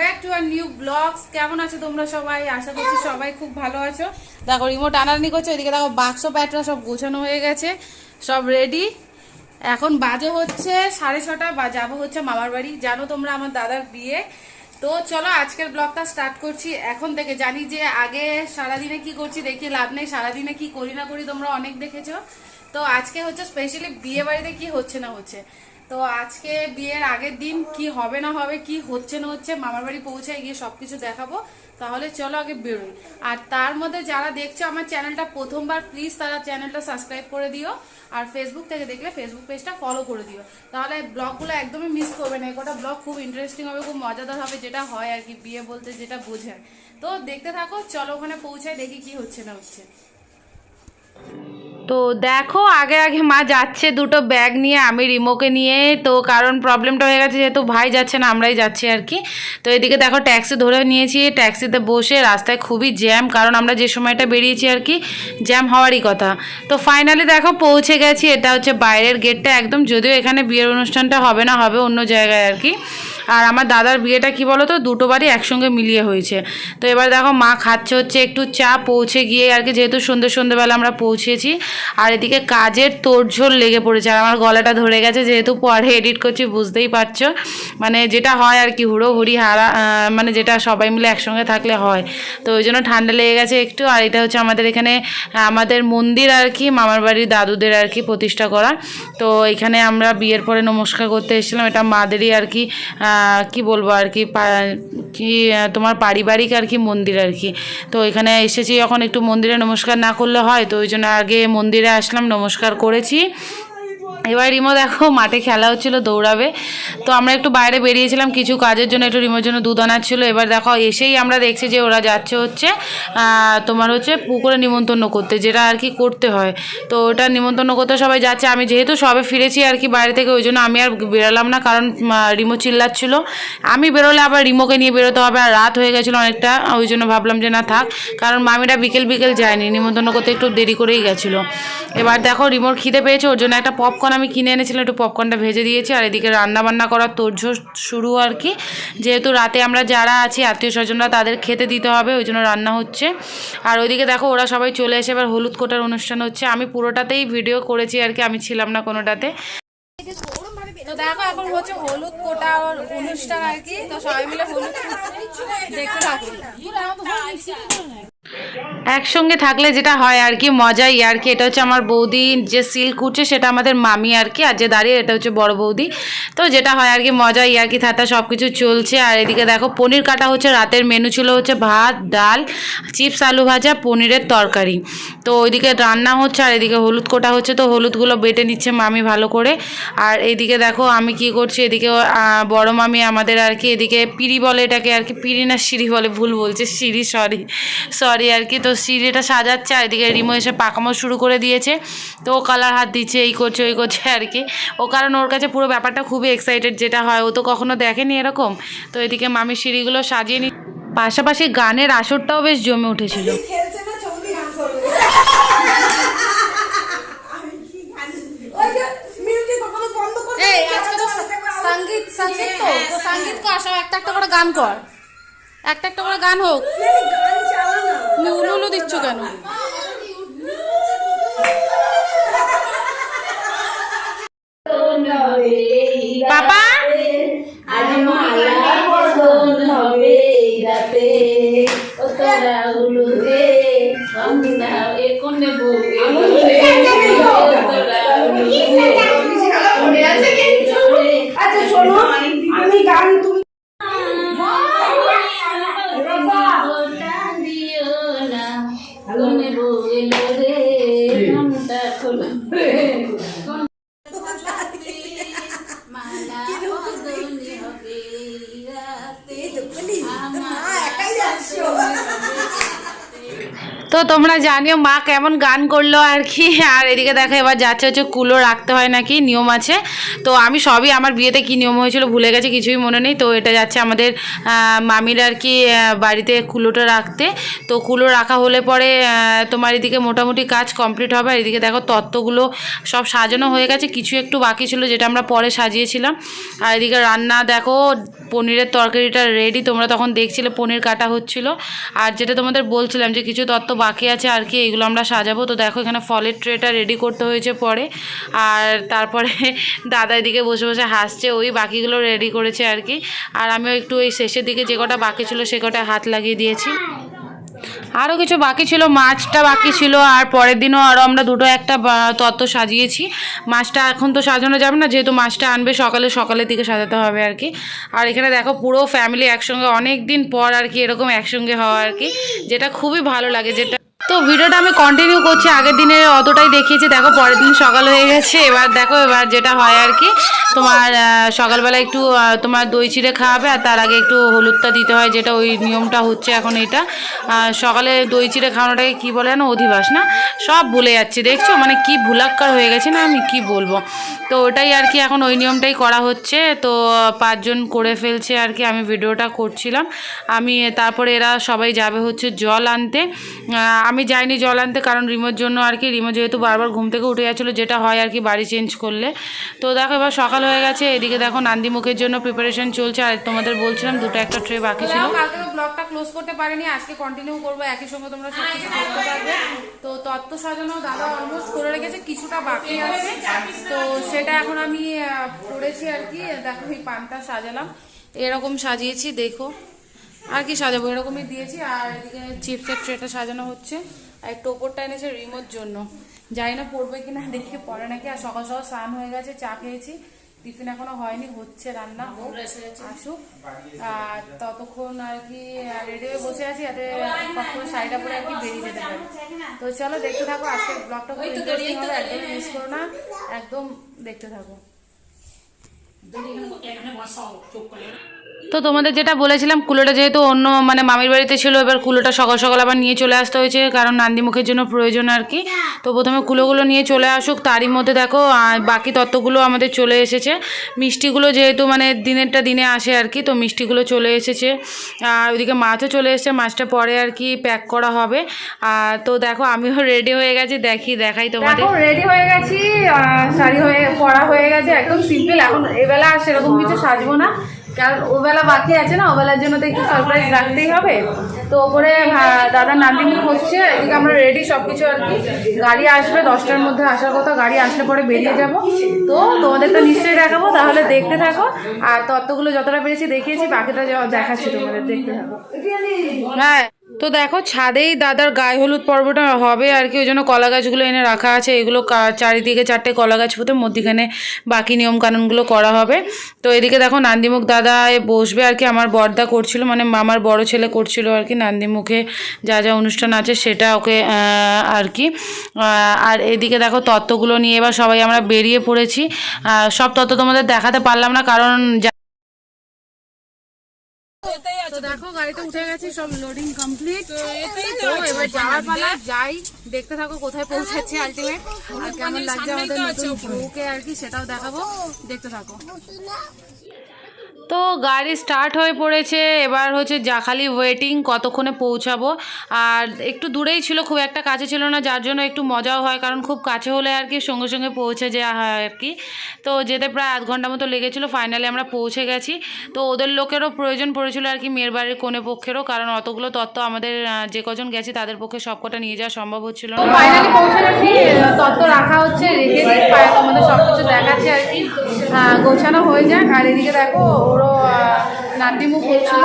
Back to R new কেমন আছো তোমরা সবাই? আশা করছি সবাই খুব ভালো আছো। দেখো বাক্স সব গোছানো হয়ে গেছে, সব রেডি এখন বাজে হচ্ছে সাড়ে ছটা, বা যাব হচ্ছে মামার বাড়ি। জানো তোমরা আমার দাদার বিয়ে। তো চলো আজকের ব্লগটা স্টার্ট করছি। এখন থেকে জানি যে আগে সারাদিনে কি করছি, দেখি লাভ নেই। সারাদিনে কি করি না করি তোমরা অনেক দেখেছ। তো আজকে হচ্ছে স্পেশালি বিয়ে বাড়িতে কি হচ্ছে না হচ্ছে। তো আজকে বিয়ের আগের দিন কি হবে না হবে, কি হচ্ছে না হচ্ছে মামার বাড়ি পৌঁছায় গিয়ে সবকিছু দেখাবো। তাহলে চলো আগে বেরোই। আর তার মধ্যে যারা দেখছ আমার চ্যানেলটা প্রথমবার প্লিজ তারা চ্যানেলটা সাবস্ক্রাইব করে দিও। আর ফেসবুক থেকে দেখলে ফেসবুক পেজটা ফলো করে দিও। তাহলে ব্লগগুলো একদমই মিস করবে না। একটা ব্লগ খুব ইন্টারেস্টিং হবে, খুব মজাদার হবে, যেটা হয় আর কি, বিয়ে বলতে যেটা বোঝায়। তো দেখতে থাকো, চলো ওখানে পৌঁছায়, দেখি কি হচ্ছে না হচ্ছে। তো দেখো, আগে আগে মা যাচ্ছে দুটো ব্যাগ নিয়ে, আমি রিমোকে নিয়ে, তো কারণ প্রবলেমটা হয়ে গেছে যেহেতু ভাই যাচ্ছে না, আমরাই যাচ্ছি আর কি। তো এদিকে দেখো ট্যাক্সি ধরে নিয়েছি ট্যাক্সিতে বসে রাস্তায় খুবই জ্যাম কারণ আমরা যে সময়টা বেরিয়েছি আর কি জ্যাম হওয়ারই কথা। তো ফাইনালি দেখো, পৌঁছে গেছি, এটা হচ্ছে বাইরের গেটটা একদম, যদিও এখানে বিয়ের অনুষ্ঠানটা হবে না, হবে অন্য জায়গায় আর কি। আর আমার দাদার বিয়েটা কি বলো তো দুটো বাড়ি একসঙ্গে মিলিয়ে হয়েছে। তো এবার দেখো মা খাচ্ছে হচ্ছে একটু চা, পৌঁছে গিয়ে আর কি যেহেতু সন্ধ্যে সন্ধ্যেবেলা আমরা পৌঁছেছি, আর এদিকে কাজের তোড়ঝোড় লেগে পড়েছে। আর আমার গলাটা ধরে গেছে যেহেতু পরে এডিট করছি, বুঝতেই পারছ। মানে যেটা হয় আর কি হুড়ো হুড়ি হারা মানে যেটা সবাই মিলে একসঙ্গে থাকলে হয়। তো ওই জন্য ঠান্ডা লেগে গেছে একটু। আর এটা হচ্ছে আমাদের এখানে, আমাদের মন্দির আর কি, মামার বাড়ির দাদুদের আর কি প্রতিষ্ঠা করা। তো এখানে আমরা বিয়ের পরে নমস্কার করতে এসেছিলাম। এটা মাদেরই আর কি কি বলব আর কি কি তোমার পারিবারিক আর কি মন্দির আর কি। তো এখানে এসেছি যখন একটু মন্দিরে নমস্কার না করলে হয়, তো ওই জন্য আগে মন্দিরে আসলাম, নমস্কার করেছি। এবার রিমো দেখো, মাঠে খেলা হচ্ছিল, দৌড়াবে। তো আমরা একটু বাইরে বেরিয়েছিলাম, কিছু কাজের জন্য একটু রিমোর জন্য দুধ আনার ছিল। এবার দেখো, এসেই আমরা দেখছি যে ওরা যাচ্ছে হচ্ছে তোমার হচ্ছে পুকুরে নিমন্ত্রণ করতে, যেটা আর কি করতে হয়। তো ওটা নিমন্ত্রণ করতে সবাই যাচ্ছে। আমি যেহেতু সবে ফিরেছি আর কি বাইরে থেকে, ওই জন্য আমি আর বেরোলাম না, কারণ রিমো চিল্লাচ্ছিল। আমি বেরোলে আবার রিমোকে নিয়ে বেরোতে হবে, আর রাত হয়ে গেছিল অনেকটা, ওই জন্য ভাবলাম যে না থাক, কারণ মামিরা বিকেল বিকেল যায়নি, নিমন্ত্রণ করতে একটু দেরি করেই গেছিল। এবার দেখো, রিমোর খিদে পেয়েছে, ওর জন্য একটা পপকর্ন আমি কিনে এনেছিলাম, একটু পপকর্নটা ভেজে দিয়েছি, আর এদিকে রান্নাবান্না করার তোড়জোড় শুরু আর কি। যেহেতু রাতে আমরা যারা আছি, আত্মীয় স্বজনরা, তাদের খেতে দিতে হবে, ওই জন্য রান্না হচ্ছে। আর ওইদিকে দেখো, ওরা সবাই চলে এসে এবার হলুদ কোটার অনুষ্ঠান হচ্ছে। আমি পুরোটাতেই ভিডিও করেছি আর কি, আমি ছিলাম না কোনোটাতে। তো দেখো, এখন হচ্ছে হলুদ কোটা অনুষ্ঠান আর কি। তো সবাই মিলে হলুদ একসঙ্গে থাকলে যেটা হয় আর কি, মজাই আর কি। এটা হচ্ছে আমার বৌদি যে সিল্ক উঠছে, সেটা আমাদের মামি আর কি, আর যে দাঁড়িয়ে এটা হচ্ছে বড় বৌদি। তো যেটা হয় আর কি, মজাই আর কি থাতা সব কিছু চলছে। আর এদিকে দেখো, পনির কাটা হচ্ছে, রাতের মেনু ছিল হচ্ছে ভাত, ডাল, চিপস, আলু ভাজা, পনিরের তরকারি। তো ওইদিকে রান্না হচ্ছে, আর এদিকে হলুদ কোটা হচ্ছে, তো হলুদগুলো বেটে নিচ্ছে মামি ভালো করে। আর এদিকে দেখো, আমি কি করছি, এদিকে বড় মামি আমাদের আর কি, এদিকে পিড়ি বলে এটাকে আর কি, পিড়ি না সিঁড়ি বলে ভুল বলছে, সিঁড়ি সরি সরি আর কি। তো সিঁড়িটা সাজাচ্ছে আর এদিকে রিমো এসে পাকামো শুরু করে দিয়েছে। তো ও কালার হাত দিচ্ছে এই করছে ওই করছে আর কি। ও কারণ ওর কাছে পুরো ব্যাপারটা খুবই এক্সাইটেড যেটা হয়। ও তো কখনো দেখেনি এরকম। তো এদিকে মামি সিঁড়িগুলো সাজিয়ে নি পাশাপাশি গানের আসরটাও বেশ জমে উঠেছিল। খেলছে না ছবি গান করবে। ওই যে মিউজিক কখনো বন্ধ করে এই আজকে তো সংগীত সংগীত তো। তো সংগীত কর সব একটা একটা করে গান কর। একটা একটা করে গান হোক। তুমি উলু উলু দিচ্ছ কেন? বাবা? আজ মালা হবে এই রাতে ও তোরা উলুদে আমি না এ কোনে? বউকে তো তোমরা জানিও মা কেমন গান করল আর কি। আর এদিকে দেখো, এবার যাচ্ছে হচ্ছে কুলো রাখতে হয় নাকি, নিয়ম আছে। তো আমি সবই আমার বিয়েতে কি নিয়ম হয়েছিল ভুলে গেছে, কিছুই মনে নেই। তো এটা যাচ্ছে আমাদের মামির আর কি বাড়িতে কুলোটা রাখতে। তো কুলো রাখা হলে পরে তোমার এদিকে মোটামুটি কাজ কমপ্লিট হবে। আর এদিকে দেখো, তত্ত্বগুলো সব সাজানো হয়ে গেছে। কিছু একটু বাকি ছিল যেটা আমরা পরে সাজিয়েছিলাম। আর এদিকে রান্না দেখো, পনিরের তরকারিটা রেডি তোমরা তখন দেখছিলে, পনির কাটা হচ্ছিল। আর যেটা তোমাদের বলছিলাম যে কিছু তত্ত্ব বাকি আছে আর কি, এগুলো আমরা সাজাবো। তো দেখো এখানে ফলের ট্রেটা রেডি করতে হয়েছে পরে। আর তারপরে দাদা এদিকে বসে বসে হাসছে, ওই বাকিগুলো রেডি করেছে আর কি। আর আমিও একটু ওই শেষের দিকে যে কটা বাকি ছিল সে কটা হাত লাগিয়ে দিয়েছি। আরও কিছু বাকি ছিল, মাছটা বাকি ছিল, আর পরের দিনও আরও আমরা দুটো একটা তত্ত্ব সাজিয়েছি। মাছটা এখন তো সাজানো যাবে না, যেহেতু মাছটা আনবে সকালে, সকালের দিকে সাজাতে হবে আর কি। আর এখানে দেখো পুরো ফ্যামিলি একসঙ্গে অনেক দিন পর আর কি এরকম একসঙ্গে হওয়া আর কি, যেটা খুবই ভালো লাগে, যেটা তো ভিডিওটা আমি কন্টিনিউ করছি। আগের দিনে অতটাই দেখিয়েছি। দেখো, পরের দিন সকাল হয়ে গেছে। এবার দেখো, এবার যেটা হয় আর কি, তোমার সকালবেলা একটু তোমার দই চিড়ে খাওয়াবে আর তার আগে একটু হলুদটা দিতে হয়, যেটা ওই নিয়মটা হচ্ছে এখন এটা। সকালে দই চিড়ে খাওয়ানোটাকে কী বলে না অধিবাস না? সব ভুলে যাচ্ছি, দেখছ? মানে কি ভুলাক্কার হয়ে গেছে না, আমি কি বলব? তো ওটাই আর কি এখন ওই নিয়মটাই করা হচ্ছে। তো পাঁচজন করে ফেলছে আর কি, আমি ভিডিওটা করছিলাম। আমি, তারপরে এরা সবাই যাবে হচ্ছে জল আনতে। আমি যাইনি জল আনতে কারণ রিমোর জন্য আর কি রিমো যেহেতু বারবার ঘুম থেকে উঠে যাচ্ছিল যেটা হয় আর কি বাড়ি চেঞ্জ করলে। তো দেখো এবার সকাল হয়ে গেছে এদিকে দেখো নান্দিমুখের জন্য প্রিপারেশন চলছে আর তোমাদের বলছিলাম দুটো একটা ট্রে বাকি ছিল। ব্লগটা ক্লোজ করতে পারিনি আজকে কন্টিনিউ করব একই সঙ্গে তোমরা সব কিছু করতে পারবে। তো তত্ত্ব সাজানো দাদা অলমোস্ট করে রেখেছে কিছুটা বাকি আছে। তো সেটা এখন আমি করেছি আর কি দেখো এই পানটা সাজালাম। এরকম সাজিয়েছি দেখো। আর কি সাজাবো এরকমই দিয়েছি। আর এদিকে চিপসের ট্রেটা সাজানো হচ্ছে। আর একটু ওপরটা এনেছে রিমোর জন্য। জানি না পড়বে কিনা দেখি পরে নাকি। আর সকাল সকাল স্নান হয়ে গেছে চা খেয়েছি। টিফিন এখনও হয়নি হচ্ছে রান্না। হোক আসুক। আর ততক্ষণ আর কি রেডি হয়ে বসে আছি যাতে করে শাড়িটা পরে আর কি বেরিয়ে যেতে পারি। তো চলো দেখতে থাকো আজকে ব্লগটা খুব ইন্টারেস্টিং হবে একদম মিস করো না। একদম দেখতে থাকো। তো তোমাদের যেটা বলেছিলাম, কুলোটা যেহেতু অন্য মানে মামির বাড়িতে ছিল, এবার কুলোটা সকাল সকাল আবার নিয়ে চলে আসতে হয়েছে, কারণ নান্দিমুখের জন্য প্রয়োজন আর কি। তো প্রথমে কুলোগুলো নিয়ে চলে আসুক, তারই মধ্যে দেখো বাকি তত্ত্বগুলো আমাদের চলে এসেছে। মিষ্টিগুলো যেহেতু মানে দিনেরটা দিনে আসে আর কি, তো মিষ্টিগুলো চলে এসেছে। আর ওইদিকে মাছও চলে এসেছে, মাছটা পরে আর কি প্যাক করা হবে। আর তো দেখো, আমিও রেডি হয়ে গেছি, দেখি, দেখাই তোমাদের। রেডি হয়ে গেছি শাড়ি হয়ে, পরা হয়ে গেছে, একদম সিম্পল এখন এবেলা সেরকম কিছু সাজবো না। কারণ ওবেলা বাকি আছে না ওবেলার জন্য তো একটু সারপ্রাইজ রাখতেই হবে। তো ওপরে দাদা নান্দিমুখ হচ্ছে এদিকে আমরা রেডি সব কিছু আর কি। গাড়ি আসবে দশটার মধ্যে আসার কথা গাড়ি আসলে পরে বেরিয়ে যাব। তো তোমাদের তো নিশ্চয়ই দেখাবো তাহলে দেখতে থাকো। আর তত্ত্বগুলো যতটা পেরেছি দেখিয়েছি বাকিটা দেখাচ্ছি তোমাদের দেখতে থাকো। হ্যাঁ। তো দেখো, ছাদেই দাদার গায়ে হলুদ পর্বটা হবে আর কি, ওই জন্য কলা গাছগুলো এনে রাখা আছে। এগুলো চারিদিকে চারটে কলা গাছ পুঁতে মধ্যিখানে বাকি নিয়ম কানুনগুলো করা হবে। তো এদিকে দেখো, নান্দিমুখ দাদা বসবে আর কি, আমার বর্দা করছিল মানে মামার বড় ছেলে করছিল আর কি, নান্দিমুখে যা যা অনুষ্ঠান আছে সেটা ওকে আর কি। আর এদিকে দেখো, তত্ত্বগুলো নিয়ে এবার সবাই আমরা বেরিয়ে পড়েছি। সব তত্ত্ব তোমাদের দেখাতে পারলাম না, কারণ তো দেখো গাড়িতে উঠে গেছি সব লোডিং কমপ্লিট তো এবার যাওয়ার পালা। যাই দেখতে থাকো কোথায় পৌঁছাচ্ছে আলটিমেট আর কেমন লাগছে আমাদের নতুন বউকে আর কি সেটাও দেখাবো। দেখতে থাকো। তো গাড়ি স্টার্ট হয়ে পড়েছে। এবার হচ্ছে যা খালি ওয়েটিং কতক্ষণে পৌঁছাবো। আর একটু দূরেই ছিল, খুব একটা কাছে ছিল না, যার জন্য একটু মজাও হয়, কারণ খুব কাছে হলে আর কি সঙ্গে সঙ্গে পৌঁছে যাওয়া হয় আর কি। তো যেতে প্রায় আধ ঘণ্টা মতো লেগেছিলো ফাইনালি আমরা পৌঁছে গেছি। তো ওদের লোকেরও প্রয়োজন পড়েছিল আর কি, মেয়ের বাড়ির কোনে পক্ষেরও, কারণ অতগুলো তত্ত্ব আমাদের যে কজন গেছি তাদের পক্ষে সব কটা নিয়ে যাওয়া সম্ভব হচ্ছিল না। ফাইনালি পৌঁছে তত্ত্ব রাখা হচ্ছে, রেখে সব কিছু দেখাচ্ছে আর কি। গোছানো হয়ে যাক, আর এদিকে দেখো ওরও নান্দিমুখ হচ্ছিল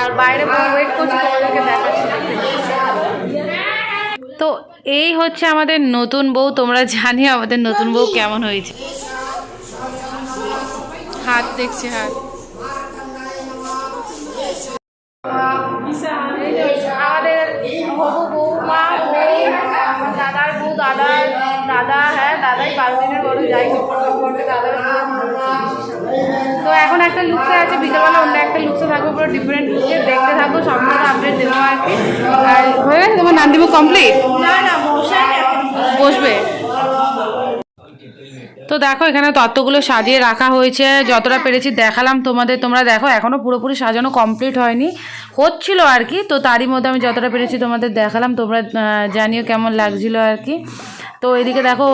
আর বাইরে ওয়েট করছি, তোমাদেরকে দেখাচ্ছি। তো এই হচ্ছে আমাদের নতুন বউ, তোমরা জানি আমাদের নতুন বউ কেমন হয়েছে। হাত দেখছি, হাত। আমাদের দাদার বউ, দাদার, দাদা হ্যাঁ দাদাই বারো দিনের বড়, যাই এখন একটা লুকসে আছে বিকেলবেলা অন্য একটা লুকসে থাকব পুরো ডিফারেন্ট লুকসে দেখতে থাকব সম্পূর্ণ আপডেট দেবো আর কি আর হয়ে গেছে তোমার নান্দিমুখ কমপ্লিট না না বসবে? তো দেখো, এখানে তত্ত্বগুলো সাজিয়ে রাখা হয়েছে। যতটা পেরেছি দেখালাম তোমাদের। তোমরা দেখো এখনও পুরোপুরি সাজানো কমপ্লিট হয়নি। হচ্ছিল আর কি, তো তারই মধ্যে আমি যতটা পেরেছি তোমাদের দেখালাম। তোমরা জানিও কেমন লাগছিল আর কি। তো এদিকে দেখো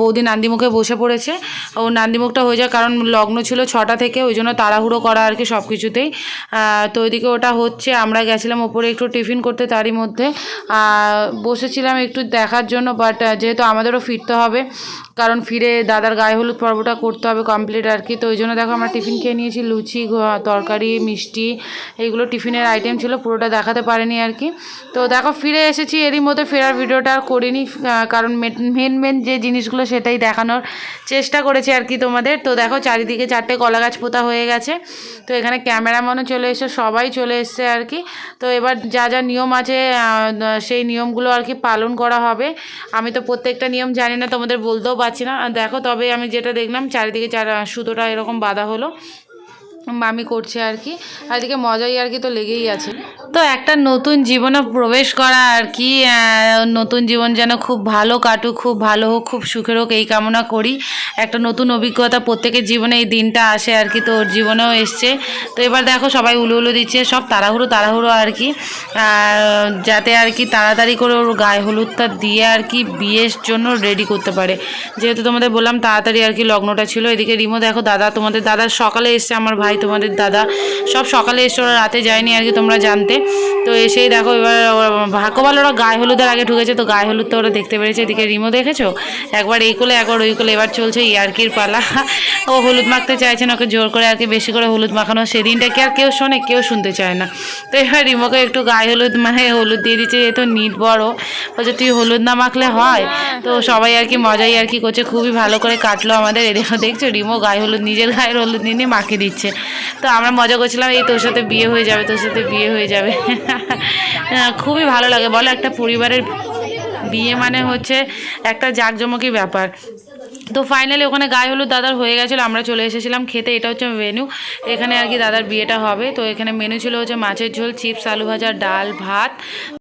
বৌদি নান্দিমুখে বসে পড়েছে। ও নান্দিমুখটা হয়ে যায় কারণ লগ্ন ছিল ছটা থেকে, ওই জন্য তাড়াহুড়ো করা আর কি সব কিছুতেই তো ওইদিকে ওটা হচ্ছে, আমরা গেছিলাম ওপরে একটু টিফিন করতে তারই মধ্যে। বসেছিলাম একটু দেখার জন্য, বাট যেহেতু আমাদেরও ফিরতে হবে কারণ ফিরে দাদার গায়ে হলুদ পর্বটা করতে হবে কমপ্লিট আর কি। তো ওই জন্য দেখো আমরা টিফিন খেয়ে নিয়েছি, লুচি তরকারি, মিষ্টি, এইগুলো টিফিনের আইটেম ছিল, পুরোটা দেখাতে পারিনি আর কি। তো দেখো ফিরে এসেছি, এরই মধ্যে ফেরার ভিডিওটা আর করিনি কারণ মেন মেন যে জিনিসগুলো সেটাই দেখানোর চেষ্টা করেছি আর কি তোমাদের। তো দেখো চারিদিকে চারটে কলা গাছ পোতা হয়ে গেছে। তো এখানে ক্যামেরাম্যানও চলে এসে, সবাই চলে এসছে আর কি। তো এবার যা যা নিয়ম আছে সেই নিয়মগুলো আর কি পালন করা হবে। আমি তো প্রত্যেকটা নিয়ম জানি না, তোমাদের বলতেও পারছি না। দেখো তবে আমি যেটা দেখলাম চারিদিকে চার সুতোটা এরকম বাঁধা হলো। মামি করছে আর কি। আর এদিকে মজাই আর কি তো লেগেই আছে। তো একটা নতুন জীবনে প্রবেশ করা আর কি নতুন জীবন যেন খুব ভালো কাটুক, খুব ভালো হোক, খুব সুখের হোক, এই কামনা করি। একটা নতুন অভিজ্ঞতা প্রত্যেকের জীবনে এই দিনটা আসে আর কি, তো ওর জীবনেও এসছে। তো এবার দেখো সবাই উলু উলু দিচ্ছে, সব তাড়াহুড়ো তাড়াহুড়ো আর কি। যাতে আর কি তাড়াতাড়ি করে ওর গায়ে হলুদটা দিয়ে আর কি বিয়ের জন্য রেডি করতে পারে। যেহেতু তোমাদের বললাম তাড়াতাড়ি আর কি লগ্নটা ছিল, এদিকে রিমো দেখো, দাদা তোমাদের, দাদা সকালে এসছে, আমার ভাই তোমাদের দাদা সব সকালে এসছে ওরা রাতে যায়নি আর কি, তোমরা জানতে। তো এসেই দেখো এবার ওরা ভাগ্য ভালো ওরা গায়ে হলুদের আগে ঢুকেছে, তো গায়ে হলুদ তো ওরা দেখতে পেরেছে। এদিকে রিমো দেখেছ? একবার এই কোলে, একবার ওই কোলে। এবার চলছে ইয়ার্কির পালা। ও হলুদ মাখতে চাইছে না, ওকে জোর করে আর কি বেশি করে হলুদ মাখানো। সেদিনটা কি আর কেউ শোনে? কেউ শুনতে চায় না। তো এবার রিমোকে একটু গায়ে হলুদ মানে হলুদ দিয়ে দিচ্ছে, এ তো নিট বড়। বলছে, তুই হলুদ না মাখলে হয়? তো সবাই আর কি মজাই আর কি করছে। খুবই ভালো করে কাটলো আমাদের। এদিকে দেখছ, রিমো গায়ে হলুদ, নিজের গায়ের হলুদ নিয়ে মাখিয়ে দিচ্ছে। তো আমরা মজা করছিলাম, এই তোর সাথে বিয়ে হয়ে যাবে, তোর সাথে বিয়ে হয়ে যাবে। খুবই ভালো লাগে। বলো একটা পরিবারের বিয়ে মানে হচ্ছে একটা জাঁকজমকি ব্যাপার। তো ফাইনালি ওখানে গায়ে হলুদ দাদার হয়ে গেছিল, আমরা চলে এসেছিলাম খেতে। এটা হচ্ছে মেনু এখানে আর কি দাদার বিয়েটা হবে। তো এখানে মেনু ছিল হচ্ছে মাছের ঝোল, চিপস, আলু ভাজা, ডাল, ভাত।